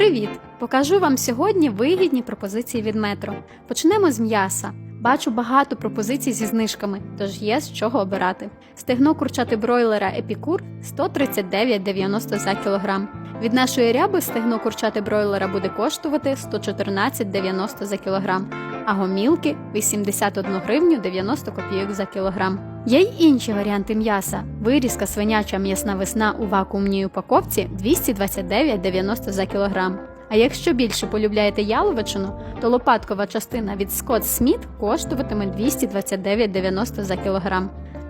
Привіт! Покажу вам сьогодні вигідні пропозиції від метро. Почнемо з м'яса. Бачу багато пропозицій зі знижками, тож є з чого обирати. Стегно курчати бройлера Епікур 139,90 за кілограм. Від нашої ряби стегно курчати бройлера буде коштувати 114,90 за кілограм, а гомілки 81 гривню 90 копійок за кілограм. Є й інші варіанти м'яса. Вирізка свиняча м'ясна весна у вакуумній упаковці 229,90 за кілограм. А якщо більше полюбляєте яловичину, то лопаткова частина від Scott Smith коштуватиме 229,90 за кілограм.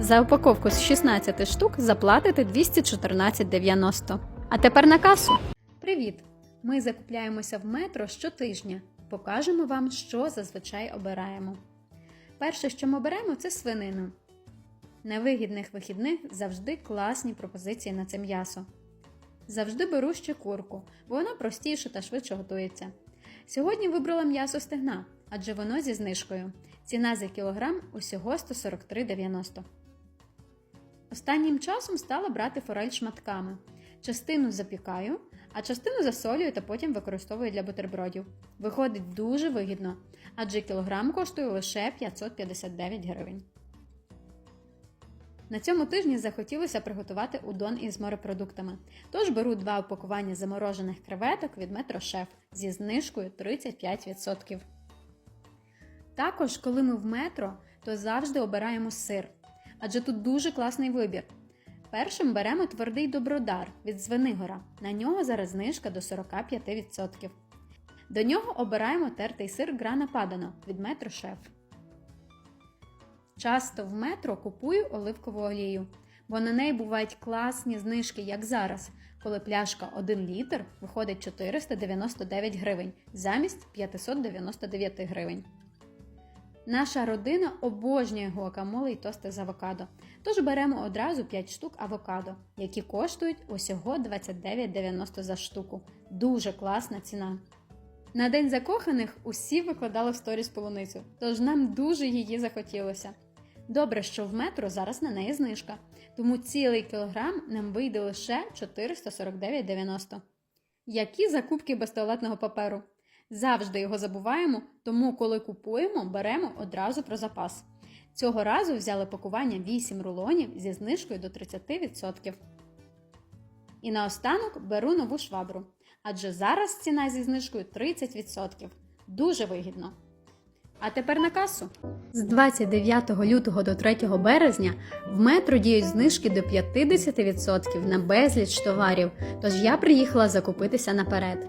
За упаковку з 16 штук заплатите 214,90. А тепер на касу. Привіт! Ми закупляємося в метро щотижня. Покажемо вам, що зазвичай обираємо. Перше, що ми беремо, це свинину. На вигідних вихідних завжди класні пропозиції на це м'ясо. Завжди беру ще курку, бо вона простіша та швидше готується. Сьогодні вибрала м'ясо стегна, адже воно зі знижкою. Ціна за кілограм усього 143,90. Останнім часом стала брати форель шматками. Частину запікаю, а частину засолюю та потім використовую для бутербродів. Виходить дуже вигідно, адже кілограм коштує лише 559 гривень. На цьому тижні захотілося приготувати удон із морепродуктами. Тож беру два упакування заморожених креветок від Метрошеф зі знижкою 35%. Також, коли ми в метро, то завжди обираємо сир, адже тут дуже класний вибір. Першим беремо твердий добродар від Звенигора. На нього зараз знижка до 45%. До нього обираємо тертий сир Грана Падано від Метрошеф. Часто в метро купую оливкову олію, бо на неї бувають класні знижки, як зараз, коли пляшка 1 літр виходить 499 гривень замість 599 гривень. Наша родина обожнює гуакамоле і тости з авокадо, тож беремо одразу 5 штук авокадо, які коштують усього 29,90 за штуку. Дуже класна ціна. На день закоханих усі викладали в сторіс полуницю, тож нам дуже її захотілося. Добре, що в метро зараз на неї знижка, тому цілий кілограм нам вийде лише 449,90. Які закупки без туалетного паперу? Завжди його забуваємо, тому коли купуємо, беремо одразу про запас. Цього разу взяли пакування 8 рулонів зі знижкою до 30%. І наостанок беру нову швабру, адже зараз ціна зі знижкою 30%. Дуже вигідно. А тепер на касу. З 29 лютого до 3 березня в метро діють знижки до 50% на безліч товарів, тож я приїхала закупитися наперед.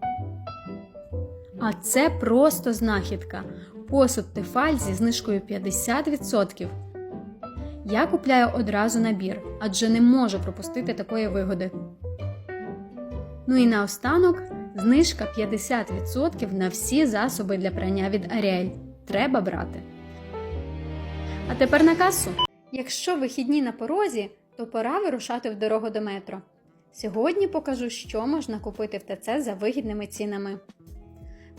А це просто знахідка. Посуд Тефаль зі знижкою 50%. Я купляю одразу набір, адже не можу пропустити такої вигоди. Ну і наостанок знижка 50% на всі засоби для прання від Ariel. Треба брати. А тепер на касу. Якщо вихідні на порозі, то пора вирушати в дорогу до метро. Сьогодні покажу, що можна купити в ТЦ за вигідними цінами.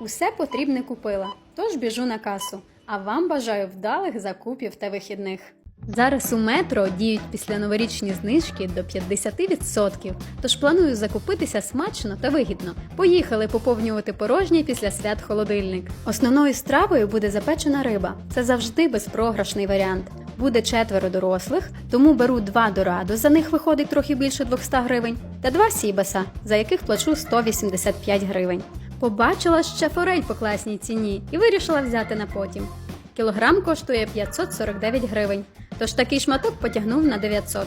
Усе потрібне купила, тож біжу на касу. А вам бажаю вдалих закупів та вихідних. Зараз у метро діють після новорічні знижки до 50%, тож планую закупитися смачно та вигідно. Поїхали поповнювати порожній після свят холодильник. Основною стравою буде запечена риба. Це завжди безпрограшний варіант. Буде четверо дорослих, тому беру два дорадо, за них виходить трохи більше 200 гривень, та два сібаса, за яких плачу 185 гривень. Побачила ще форель по класній ціні і вирішила взяти на потім. Кілограм коштує 549 гривень, тож такий шматок потягнув на 900.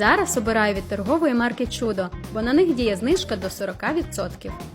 Зараз обираю від торгової марки Чудо, бо на них діє знижка до 40%.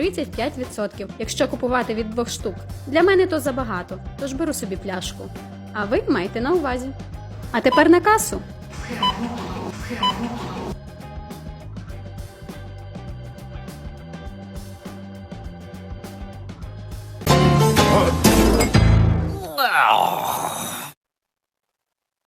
35%, якщо купувати від двох штук. Для мене то забагато, тож беру собі пляшку. А ви майте на увазі. А тепер на касу.